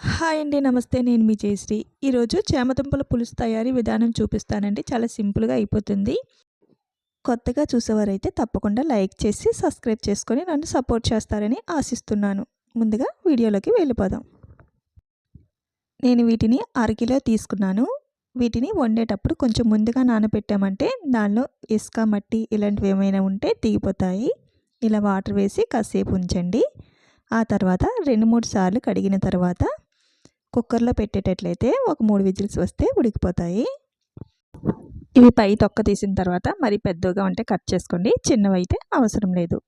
Hi అండి నమస్తే. నేను మీ జయశ్రీ. ఈరోజు చేమదుంపల పులుసు తయారీ విధానం చూపిస్తానండి. చాలా సింపుల్గా అయిపోతుంది. కొత్తగా చూసేవారైతే తప్పకుండా లైక్ చేసి సబ్స్క్రైబ్ చేసుకొని నన్ను సపోర్ట్ చేస్తారని ఆశిస్తున్నాను. ముందుగా వీడియోలోకి వెళ్ళిపోదాం. నేను వీటిని అరకిలో తీసుకున్నాను. వీటిని వండేటప్పుడు కొంచెం ముందుగా నానబెట్టామంటే దానిలో ఇసుక మట్టి ఇలాంటివి ఏమైనా ఉంటే దిగిపోతాయి ఇలా వాటర్ వేసి కాసేపు ఉంచండి. ఆ తర్వాత రెండు మూడు సార్లు కడిగిన తర్వాత కుక్కర్లో పెట్టేటట్లయితే ఒక మూడు విజిల్స్ వస్తే ఉడికిపోతాయి. ఇవి పై తొక్క తీసిన తర్వాత మరి పెద్దగా ఉంటే కట్ చేసుకోండి చిన్నవైతే అవసరం లేదు.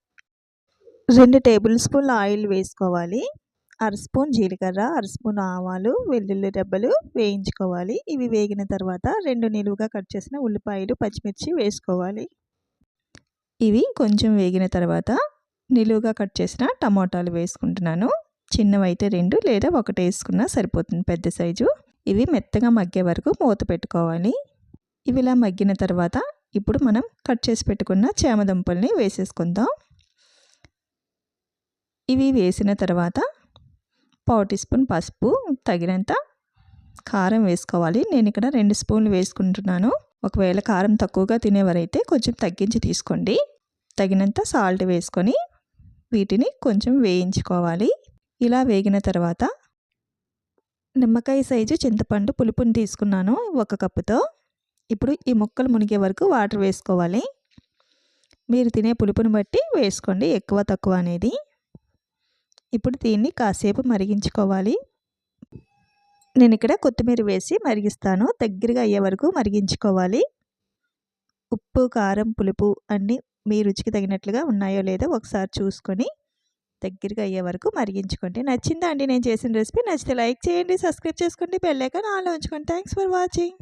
రెండు టేబుల్ స్పూన్ల ఆయిల్ వేసుకోవాలి. అర స్పూన్ జీలకర్ర అర స్పూన్ ఆవాలు వెల్లుల్లి రెబ్బలు వేయించుకోవాలి. ఇవి వేగిన తర్వాత రెండు నిలువుగా కట్ చేసిన ఉల్లిపాయలు పచ్చిమిర్చి వేసుకోవాలి. ఇవి కొంచెం వేగిన తర్వాత నిలువుగా కట్ చేసిన టమాటాలు వేసుకుంటున్నాను. చిన్నవైతే రెండు లేదా ఒకటి వేసుకున్నా సరిపోతుంది పెద్ద సైజు. ఇవి మెత్తగా మగ్గే వరకు మూత పెట్టుకోవాలి. ఇవి ఇలా మగ్గిన తర్వాత ఇప్పుడు మనం కట్ చేసి పెట్టుకున్న చేమదుంపల్ని వేసేసుకుందాం. ఇవి వేసిన తర్వాత పావు టీ స్పూన్ పసుపు తగినంత కారం వేసుకోవాలి. నేను ఇక్కడ రెండు స్పూన్లు వేసుకుంటున్నాను. ఒకవేళ కారం తక్కువగా తినేవారైతే కొంచెం తగ్గించి తీసుకోండి. తగినంత సాల్ట్ వేసుకొని వీటిని కొంచెం వేయించుకోవాలి. ఇలా వేగిన తర్వాత నిమ్మకాయ సైజు చింతపండు పులుపుని తీసుకున్నాను ఒక కప్పుతో. ఇప్పుడు ఈ ముక్కలు మునిగే వరకు వాటర్ వేసుకోవాలి. మీరు తినే పులుపుని బట్టి వేసుకోండి ఎక్కువ తక్కువ అనేది. ఇప్పుడు దీన్ని కాసేపు మరిగించుకోవాలి. నేను ఇక్కడ కొత్తిమీర వేసి మరిగిస్తాను దగ్గరగా అయ్యే వరకు మరిగించుకోవాలి. ఉప్పు కారం పులుపు అన్నీ మీ రుచికి తగినట్లుగా ఉన్నాయో లేదో ఒకసారి చూసుకొని దగ్గరగా అయ్యే వరకు మరిగించుకోండి. నచ్చిందా అండి నేను చేసిన రెసిపీ నచ్చితే లైక్ చేయండి సబ్స్క్రైబ్ చేసుకోండి బెల్లైకాన్ ఆన్లో ఉంచుకోండి. Thanks for watching.